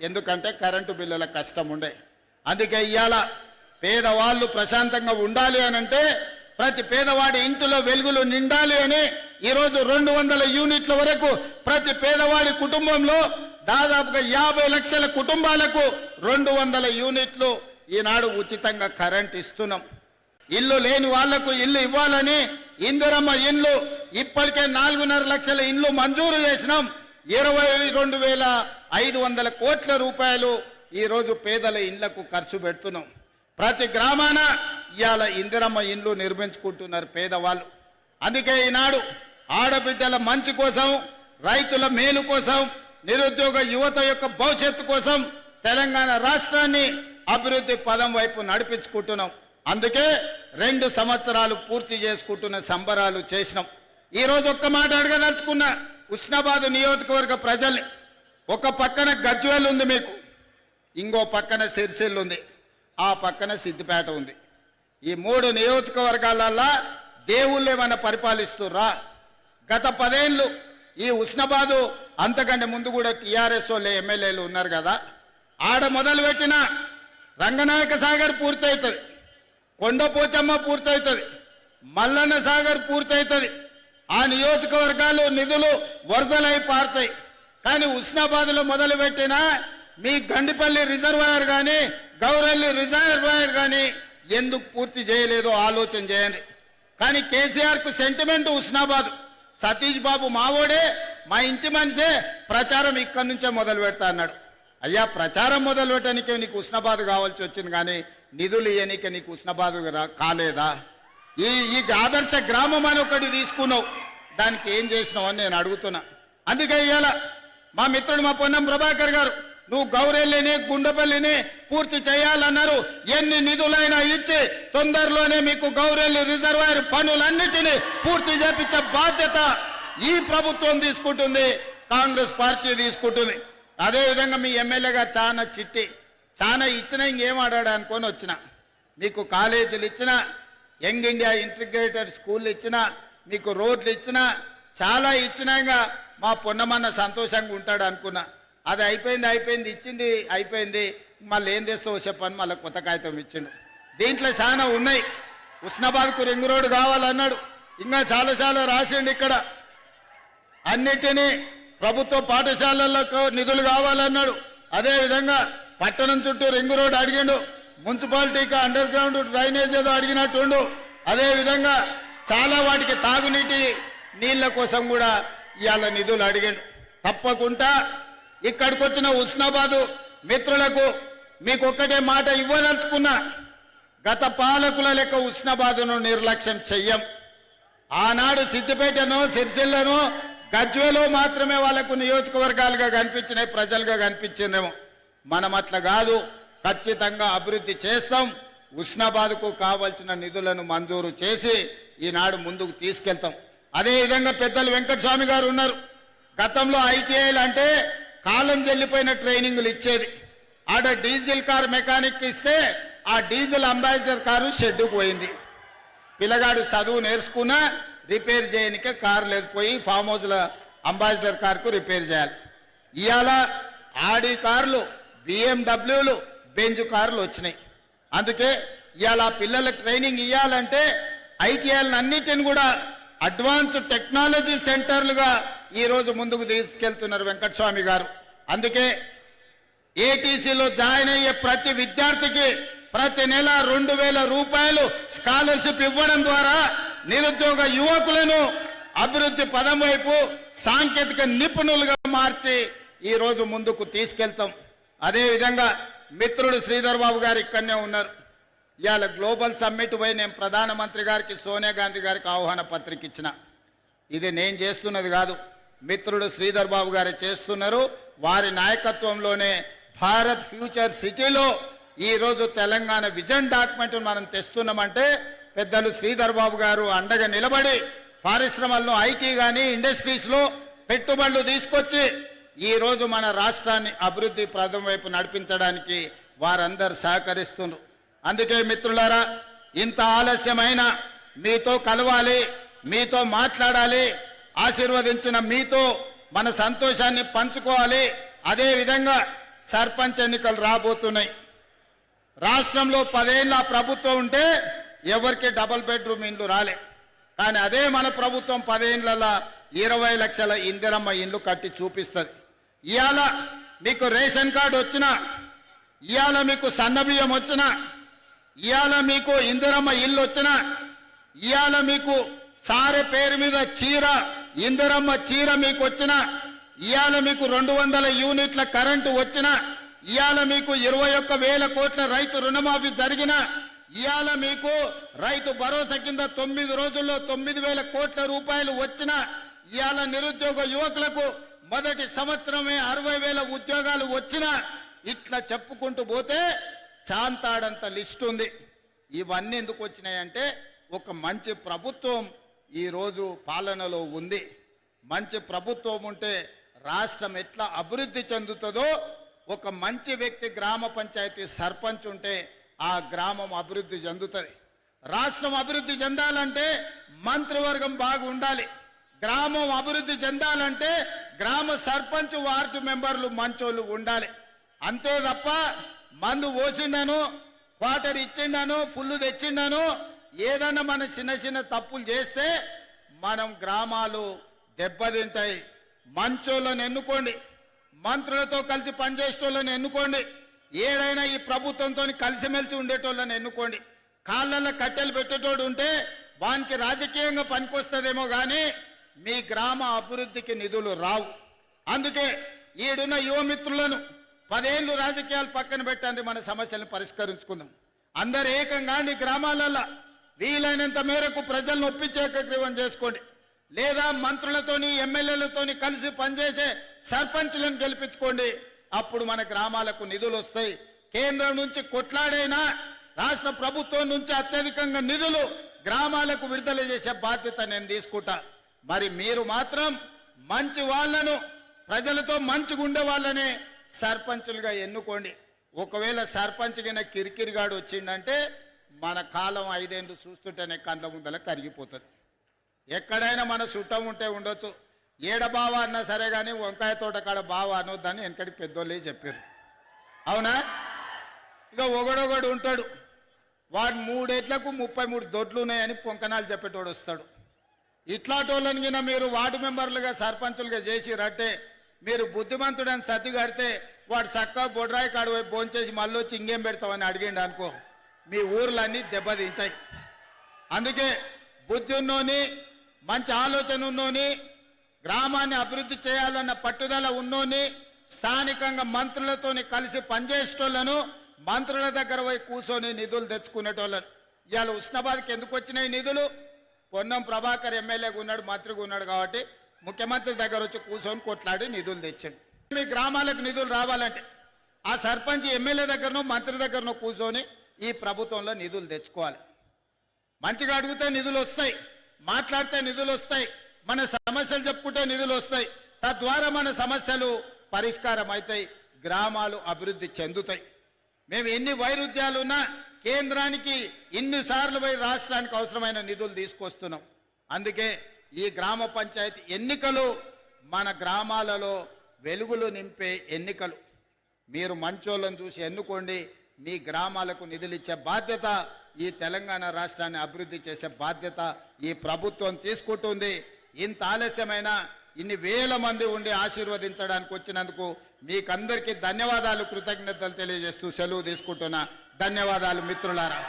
ఎందుకంటే కరెంటు బిల్లుల కష్టం ఉండే. అందుకే ఇవాళ పేదవాళ్ళు ప్రశాంతంగా ఉండాలి అని అంటే ప్రతి పేదవాడి ఇంటిలో వెలుగులు నిండాలి అని ఈరోజు రెండు వందల యూనిట్ల వరకు ప్రతి పేదవాడి కుటుంబంలో దాదాపుగా యాభై లక్షల కుటుంబాలకు రెండు వందల యూనిట్లు ఈనాడు ఉచితంగా కరెంట్ ఇస్తున్నాం. ఇల్లు లేని వాళ్ళకు ఇల్లు ఇవ్వాలని ఇందిరమ్మ ఇండ్లు ఇప్పటికే నాలుగున్నర లక్షల ఇల్లు మంజూరు చేసినాం. ఇరవై రెండు వేల ఐదు వందల కోట్ల రూపాయలు ఈరోజు పేదల ఇండ్లకు ఖర్చు పెడుతున్నాం. ప్రతి గ్రామాన ఇవాళ ఇందిరమ్మ ఇండ్లు నిర్మించుకుంటున్నారు పేదవాళ్ళు. అందుకే ఈనాడు ఆడబిడ్డల మంచి కోసం రైతుల మేలు కోసం నిరుద్యోగ యువత యొక్క భవిష్యత్తు కోసం తెలంగాణ రాష్ట్రాన్ని అభివృద్ధి పదం వైపు నడిపించుకుంటున్నాం. అందుకే రెండు సంవత్సరాలు పూర్తి చేసుకుంటున్న సంబరాలు చేసినాం. ఈరోజు ఒక్క మాట అడగదలుచుకున్నా ఉస్నాబాద్ నియోజకవర్గ ప్రజల్ని ఒక పక్కన గజ్వేల్ ఉంది మీకు ఇంకో పక్కన సిరిసిల్లు ఉంది. ఆ పక్కన సిద్దిపేట ఉంది. ఈ మూడు నియోజకవర్గాలల్లా దేవుళ్ళు ఏమైనా పరిపాలిస్తుర్రా? గత పదేళ్ళు ఈ ఉస్నాబాదు అంతకంటే ముందు కూడా టీఆర్ఎస్ వాళ్ళు ఎమ్మెల్యేలు ఉన్నారు కదా. ఆడ మొదలు పెట్టిన రంగనాయక సాగర్ పూర్తవుతుంది కొండపోచమ్మ పూర్తవుతుంది మల్లన్న సాగర్ పూర్తవుతుంది ఆ నియోజకవర్గాలు నిధులు వరదలై పారుతాయి. కానీ ఉస్నాబాద్లో మొదలుపెట్టిన మీ గండిపల్లి రిజర్వాయర్ కానీ గౌరల్లి రిజర్వాయర్ కానీ ఎందుకు పూర్తి చేయలేదో ఆలోచన చేయండి. కానీ కేసీఆర్కు సెంటిమెంట్ ఉస్నాబాద్. సతీష్ బాబు మావోడే మా ఇంటి మనిషే ప్రచారం ఇక్కడి నుంచే మొదలు పెడతా అన్నాడు. అయ్యా ప్రచారం మొదలు పెట్టడానికి నీకు ఉస్నాబాద్ కావాల్సి వచ్చింది కానీ నిధులు ఇయ్యనికే నీకు ఉస్నాబాద్ కాలేదా? ఈ ఈ ఆదర్శ గ్రామం అని ఒకటి తీసుకున్నావు. దానికి ఏం చేసినావు అని నేను అడుగుతున్నా. అందుకే ఇవాళ మా మిత్రుడు మా పొన్నం ప్రభాకర్ గారు నువ్వు గౌరెల్లిని గుండెపల్లిని పూర్తి చేయాలన్నారు. ఎన్ని నిధులైనా ఇచ్చి తొందరలోనే మీకు గౌరెల్లి రిజర్వాయర్ పనులన్నిటినీ పూర్తి చేపించే బాధ్యత ఈ ప్రభుత్వం తీసుకుంటుంది కాంగ్రెస్ పార్టీ తీసుకుంటుంది. అదేవిధంగా మీ ఎమ్మెల్యే గారు చాలా చిట్టి. చాలా ఇచ్చినా ఇంకేం ఆడాడు అనుకొని వచ్చిన. మీకు కాలేజీలు ఇచ్చిన యంగ్ ఇండియా ఇంటిగ్రేటెడ్ స్కూల్ ఇచ్చిన మీకు రోడ్లు ఇచ్చిన చాలా ఇచ్చినాక మా పొన్నమన్న సంతోషంగా ఉంటాడు అనుకున్నా. అది అయిపోయింది అయిపోయింది ఇచ్చింది అయిపోయింది. మళ్ళీ ఏం తెస్తావో చెప్పని మళ్ళీ కొత్త కాగితం ఇచ్చిండు. దీంట్లో చాలా ఉన్నాయి. ఉస్నాబాద్కు రింగ్ రోడ్ కావాలన్నాడు. ఇంకా చాలా చాలా రాసిండు ఇక్కడ. అన్నిటినీ ప్రభుత్వ పాఠశాలలకు నిధులు కావాలన్నాడు. అదేవిధంగా పట్టణం చుట్టూ రింగ్ రోడ్ అడిగిండు. మున్సిపాలిటీకి అండర్ గ్రౌండ్ డ్రైనేజ్ ఏదో అడిగినట్టుండు. అదేవిధంగా చాలా వాటికి తాగునీటి నీళ్ళ కోసం కూడా ఇవాళ నిధులు అడిగాడు. తప్పకుండా ఇక్కడికి వచ్చిన ఉస్నాబాదు మిత్రులకు మీకు ఒక్కటే మాట ఇవ్వదలుచుకున్నా. గత పాలకుల లెక్క ఉష్ణబాదును నిర్లక్ష్యం చెయ్యం. ఆనాడు సిద్దిపేటను సిరిసిల్లను గజ్వేలు మాత్రమే వాళ్ళకు నియోజకవర్గాలుగా కనిపించినాయి ప్రజలుగా కనిపించిందేమో మనం అట్లా కాదు. ఖచ్చితంగా అభివృద్ధి చేస్తాం. ఉష్ణబాద్కు కావలసిన నిధులను మంజూరు చేసి ఈనాడు ముందుకు తీసుకెళ్తాం. అదేవిధంగా పెద్దలు వెంకటస్వామి గారు ఉన్నారు. గతంలో ఐటీఐలు అంటే కాలం చెల్లిపోయిన ట్రైనింగ్లు ఇచ్చేది. ఆడ డీజిల్ కార్ మెకానిక్ ఇస్తే ఆ డీజిల్ అంబాసిడర్ కారు షెడ్డుకు పోయింది. పిల్లగాడు చదువు నేర్చుకున్నా రిపేర్ చేయనికే కారు లేదు. పోయి ఫామ్ హౌస్ల అంబాసిడర్ కార్కు రిపేర్ చేయాలి. ఇవాళ ఆడి కార్లు బిఎండబ్ల్యూలు బెంజు కార్లు వచ్చినాయి. అందుకే ఇవాళ పిల్లలకు ట్రైనింగ్ ఇవ్వాలంటే ఐటీఐలను అన్నిటిని కూడా అడ్వాన్స్ టెక్నాలజీ సెంటర్లుగా ఈరోజు ముందుకు తీసుకెళ్తున్నారు వెంకటస్వామి గారు. అందుకే ఏటీసీలో జాయిన్ అయ్యే ప్రతి విద్యార్థికి ప్రతి నెల రెండు వేల రూపాయలు స్కాలర్షిప్ ఇవ్వడం ద్వారా నిరుద్యోగ యువకులను అభివృద్ధి పదం వైపు సాంకేతిక నిపుణులుగా మార్చి ఈ రోజు ముందుకు తీసుకెళ్తాం. అదేవిధంగా మిత్రుడు శ్రీధర్ బాబు గారు ఇక్కడనే ఉన్నారు. ఇవాళ గ్లోబల్ సమ్మిట్ పోయి నేను ప్రధానమంత్రి గారికి సోనియా గాంధీ గారికి ఆహ్వాన పత్రిక ఇచ్చిన. ఇది నేను చేస్తున్నది కాదు. మిత్రుడు శ్రీధర్ బాబు గారు చేస్తున్నారు. వారి నాయకత్వంలోనే భారత్ ఫ్యూచర్ సిటీలో ఈరోజు తెలంగాణ విజన్ డాక్యుమెంట్ మనం తెస్తున్నామంటే పెద్దలు శ్రీధర్ బాబు గారు అండగా నిలబడి పారిశ్రమలను ఐటీ కానీ ఇండస్ట్రీస్లో పెట్టుబడులు తీసుకొచ్చి ఈ రోజు మన రాష్ట్రాన్ని అభివృద్ధి ప్రథమ వైపు నడిపించడానికి వారందరూ సహకరిస్తున్నారు అందుకే మిత్రులారా ఇంత ఆలస్యమైన మీతో కలవాలి మీతో మాట్లాడాలి ఆశీర్వదించిన మీతో మన సంతోషాన్ని పంచుకోవాలి. అదే విధంగా సర్పంచ్ ఎన్నికలు రాబోతున్నాయి. రాష్ట్రంలో పదేళ్ళ ప్రభుత్వం ఉంటే ఎవరికి డబుల్ బెడ్రూమ్ ఇండ్లు రాలే. కానీ అదే మన ప్రభుత్వం పదేళ్ళ ఇరవై లక్షల ఇందిరమ్మ ఇండ్లు కట్టి చూపిస్తుంది. ఇవాళ మీకు రేషన్ కార్డు వచ్చిన ఇవాళ మీకు సన్నబియ్యం వచ్చిన ఇవాళ మీకు ఇందిరమ్మ ఇల్లు వచ్చిన ఇవాళ మీకు సారె పేరు మీద చీర ఇందిరమ్మ చీర మీకు వచ్చిన ఇవాళ మీకు రెండు వందల యూనిట్ల కరెంటు వచ్చిన ఇవాళ మీకు ఇరవై ఒక్క వేల కోట్ల రైతు రుణమాఫీ జరిగిన ఇవాళ మీకు రైతు భరోసా కింద తొమ్మిది రోజుల్లో తొమ్మిది వేల కోట్ల రూపాయలు వచ్చిన ఇవాళ నిరుద్యోగ యువకులకు మొదటి సంవత్సరమే అరవై వేల ఉద్యోగాలు వచ్చిన ఇట్లా చెప్పుకుంటూ పోతే చాంతాడంత లిస్ట్ ఉంది. ఇవన్నీ ఎందుకు వచ్చినాయంటే ఒక మంచి ప్రభుత్వం ఈరోజు పాలనలో ఉంది. మంచి ప్రభుత్వం ఉంటే రాష్ట్రం ఎట్లా అభివృద్ధి చెందుతుందో ఒక మంచి వ్యక్తి గ్రామ పంచాయతీ సర్పంచ్ ఉంటే ఆ గ్రామం అభివృద్ధి చెందుతుంది. రాష్ట్రం అభివృద్ధి చెందాలంటే మంత్రివర్గం బాగుండాలి. గ్రామం అభివృద్ధి చెందాలంటే గ్రామ సర్పంచ్ వార్డు మెంబర్లు మంచోళ్ళు ఉండాలి. అంతే తప్ప మందు పోసిండాను క్వార్టర్ ఇచ్చిండాను ఫుల్ తెచ్చిండాను ఏదన్నా మన చిన్న చిన్న తప్పులు చేస్తే మనం గ్రామాలు దెబ్బతింటాయి. మంచోళ్ళని ఎన్నుకోండి. మంత్రులతో కలిసి పనిచేసేటోళ్ళని ఎన్నుకోండి. ఏదైనా ఈ ప్రభుత్వంతో కలిసిమెలిసి ఉండేటోళ్ళని ఎన్నుకోండి. కాళ్ళల్లో కట్టెలు పెట్టేటోడు ఉంటే వానికి రాజకీయంగా పనికొస్తుందేమో కానీ మీ గ్రామ అభివృద్ధికి నిధులు రావు. అందుకే ఈడున్న యువమిత్రులను పదేళ్ళు రాజకీయాలు పక్కన పెట్టండి మన సమస్యలను పరిష్కరించుకుందాం. అందరు ఏకంగా నీ గ్రామాలల్లో వీలైనంత మేరకు ప్రజలను ఒప్పించే ఏకగ్రీవం చేసుకోండి. లేదా మంత్రులతోని ఎమ్మెల్యేలతోని కలిసి పనిచేసే సర్పంచులను గెలిపించుకోండి. అప్పుడు మన గ్రామాలకు నిధులు వస్తాయి. కేంద్రం నుంచి కొట్లాడైనా రాష్ట్ర ప్రభుత్వం నుంచి అత్యధికంగా నిధులు గ్రామాలకు విడుదల చేసే బాధ్యత నేను తీసుకుంటా. మరి మీరు మాత్రం మంచి వాళ్ళను ప్రజలతో మంచిగా ఉండే వాళ్ళనే సర్పంచులుగా ఎన్నుకోండి. ఒకవేళ సర్పంచ్ కింద కిరికిరిగాడు వచ్చిండంటే మన కాలం ఐదేళ్ళు చూస్తుంటేనే కండ్ల ముందల కరిగిపోతుంది. ఎక్కడైనా మన చుట్టం ఉంటే ఉండొచ్చు. ఏడ బావ అన్నా సరే కానీ వంకాయ తోట కాడ బావ అనొద్దని వెనకటి పెద్దోళ్ళే చెప్పారు. అవునా? ఇక ఒకడొకడు ఉంటాడు. వాడు మూడేట్లకు ముప్పై మూడు దొడ్లు ఉన్నాయని పొంకనాలు చెప్పేటోడు వస్తాడు. ఇట్లాంటోళ్ళని కింద మీరు వార్డు మెంబర్లుగా సర్పంచులుగా చేసి రట్టే మీరు బుద్ధిమంతుడని సతి కడితే వాడు చక్క బొడ్రాయి కాడు వైపు భోంచేసి మళ్ళీ వచ్చి ఇంకేం పెడతామని అడిగిండు అనుకో. మీ ఊర్లన్నీ దెబ్బతింటాయి. అందుకే బుద్ధి ఉన్నోని మంచి ఆలోచన ఉన్నోని గ్రామాన్ని అభివృద్ధి చేయాలన్న పట్టుదల ఉన్నోని స్థానికంగా మంత్రులతోని కలిసి పనిచేసేటోళ్ళను మంత్రుల దగ్గర పోయి కూర్చొని నిధులు తెచ్చుకునేటోళ్ళను. ఇవాళ ఉస్నాబాద్కి ఎందుకు వచ్చినాయి నిధులు? పొన్నం ప్రభాకర్ ఎమ్మెల్యేగా ఉన్నాడు మంత్రిగా ఉన్నాడు కాబట్టి ముఖ్యమంత్రి దగ్గర వచ్చి కూర్చొని కొట్లాడి నిధులు తెచ్చాడు. మీ గ్రామాలకు నిధులు రావాలంటే ఆ సర్పంచ్ ఎమ్మెల్యే దగ్గరనో మంత్రి దగ్గరనో కూర్చొని ఈ ప్రభుత్వంలో నిధులు తెచ్చుకోవాలి. మంచిగా అడిగితే నిధులు వస్తాయి మాట్లాడితే నిధులు వస్తాయి మన సమస్యలు చెప్పుకుంటే నిధులు వస్తాయి. తద్వారా మన సమస్యలు పరిష్కారం అవుతాయి గ్రామాలు అభివృద్ధి చెందుతాయి. మేము ఎన్ని వైరుధ్యాలు ఉన్నా కేంద్రానికి ఇన్నిసార్లు పోయి రాష్ట్రానికి అవసరమైన నిధులు తీసుకొస్తున్నాం. అందుకే ఈ గ్రామ పంచాయతీ ఎన్నికలు మన గ్రామాలలో వెలుగులు నింపే ఎన్నికలు. మీరు మంచోళ్ళని చూసి ఎన్నుకోండి మీ గ్రామాలకు నిధులు ఇచ్చే బాధ్యత ఈ తెలంగాణ రాష్ట్రాన్ని అభివృద్ధి చేసే బాధ్యత ఈ ప్రభుత్వం తీసుకుంటుంది. ఇంత ఆలస్యమైన ఇన్ని వేల మంది ఉండి ఆశీర్వదించడానికి వచ్చినందుకు మీకందరికీ ధన్యవాదాలు కృతజ్ఞతలు తెలియజేస్తూ సెలవు తీసుకుంటున్నా. ధన్యవాదాలు మిత్రులారా.